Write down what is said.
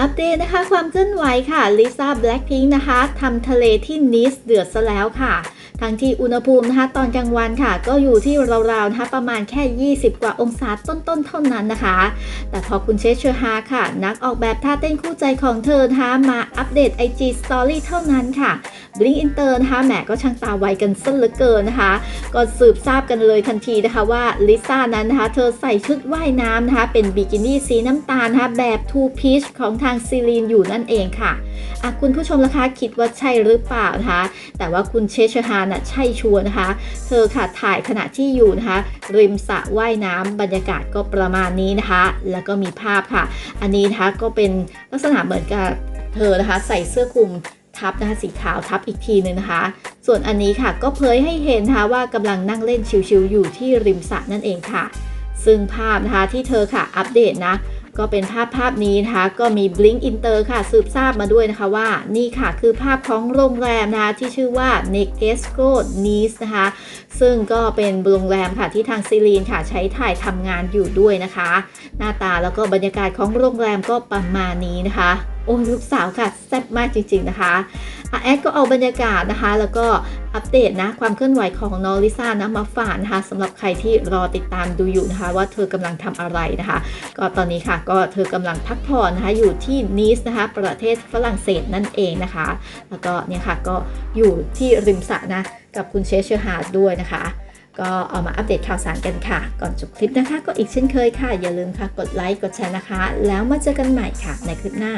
อัปเดตนะคะความเคลื่อนไหวค่ะลิซ่าแบล็คพิงค์นะคะทำทะเลที่นิสเดือดซะแล้วค่ะ ทั้งที่อุณหภูมินะคะตอนกลางวันค่ะ ก็อยู่ที่ราวๆนะคะประมาณแค่ 20 กว่าองศาต้นๆเท่านั้นนะคะ แต่พอคุณเชสเชอร์ฮาค่ะ นักออกแบบท่าเต้นคู่ใจของเธอนะคะมาอัปเดต IG Story เท่านั้นค่ะ Blink Inter นะคะแหมก็ช่างตาไวกันซะเหลือเกินนะคะ ก็สืบทราบกันเลยทันทีนะคะว่าลิซ่านั้นนะคะ เธอใส่ชุดว่ายน้ำนะคะ เป็นบิกินี่สีน้ำตาลนะคะแบบ Two Peach ของทางซีลีนอยู่นั่นเองค่ะ อะคุณผู้ชมล่ะคะคิดว่าใช่หรือเปล่านะคะ แต่ว่าคุณเชชฮาน่ะใช่ชัวร์นะคะ เธอค่ะถ่ายขณะที่อยู่นะคะ ริมสระว่ายน้ำบรรยากาศก็ประมาณนี้นะคะ แล้วก็มีภาพค่ะ อันนี้นะคะก็เป็นลักษณะเหมือนกับเธอนะคะ ใส่เสื้อคลุมทับนะคะสีขาวทับอีกทีหนึงนะคะ ส่วนอันนี้ค่ะก็เผยให้เห็นนะคะว่ากำลังนั่งเล่นชิวๆอยู่ที่ริมสระนั่นเองค่ะ ซึ่งภาพนะคะที่เธอค่ะอัปเดตนะ ก็เป็นภาพภาพนี้นะคะ ก็มี Blink Inter ค่ะ สืบทราบมาด้วยนะคะว่า นี่ค่ะคือภาพของโรงแรมนะคะ ที่ชื่อว่า n e g e s c o Nice นะคะ ซึ่งก็เป็นโรงแรมค่ะที่ทางซีลีนค่ะ ใช้ถ่ายทำงานอยู่ด้วยนะคะ หน้าตาแล้วก็บรรยากาศของโรงแรมก็ประมาณนี้นะคะ โอ้ยลูกสาวค่ะแซ่บมากจริง ๆนะคะอะแอดก็เอาบรรยากาศนะคะ แล้วก็อัปเดตนะความเคลื่อนไหวของน้องลิซ่านะมาฝากนะคะสำหรับใครที่รอติดตามดูอยู่นะคะ ว่าเธอกำลังทำอะไรนะคะ ก็ตอนนี้ค่ะ ก็เธอกำลังพักผ่อนนะคะอยู่ที่นีสนะคะ ประเทศฝรั่งเศสนั่นเองนะคะ แล้วก็เนี่ยค่ะก็อยู่ที่ริมสระนะกับคุณเชสเชอร์ฮาร์ดด้วยนะคะ ก็เอามาอัปเดตข่าวสารกันค่ะ ก่อนจบคลิปนะคะ ก็อีกเช่นเคยค่ะ อย่าลืมค่ะ กดไลค์ กดแชร์นะคะ แล้วมาเจอกันใหม่ค่ะในคลิปหน้า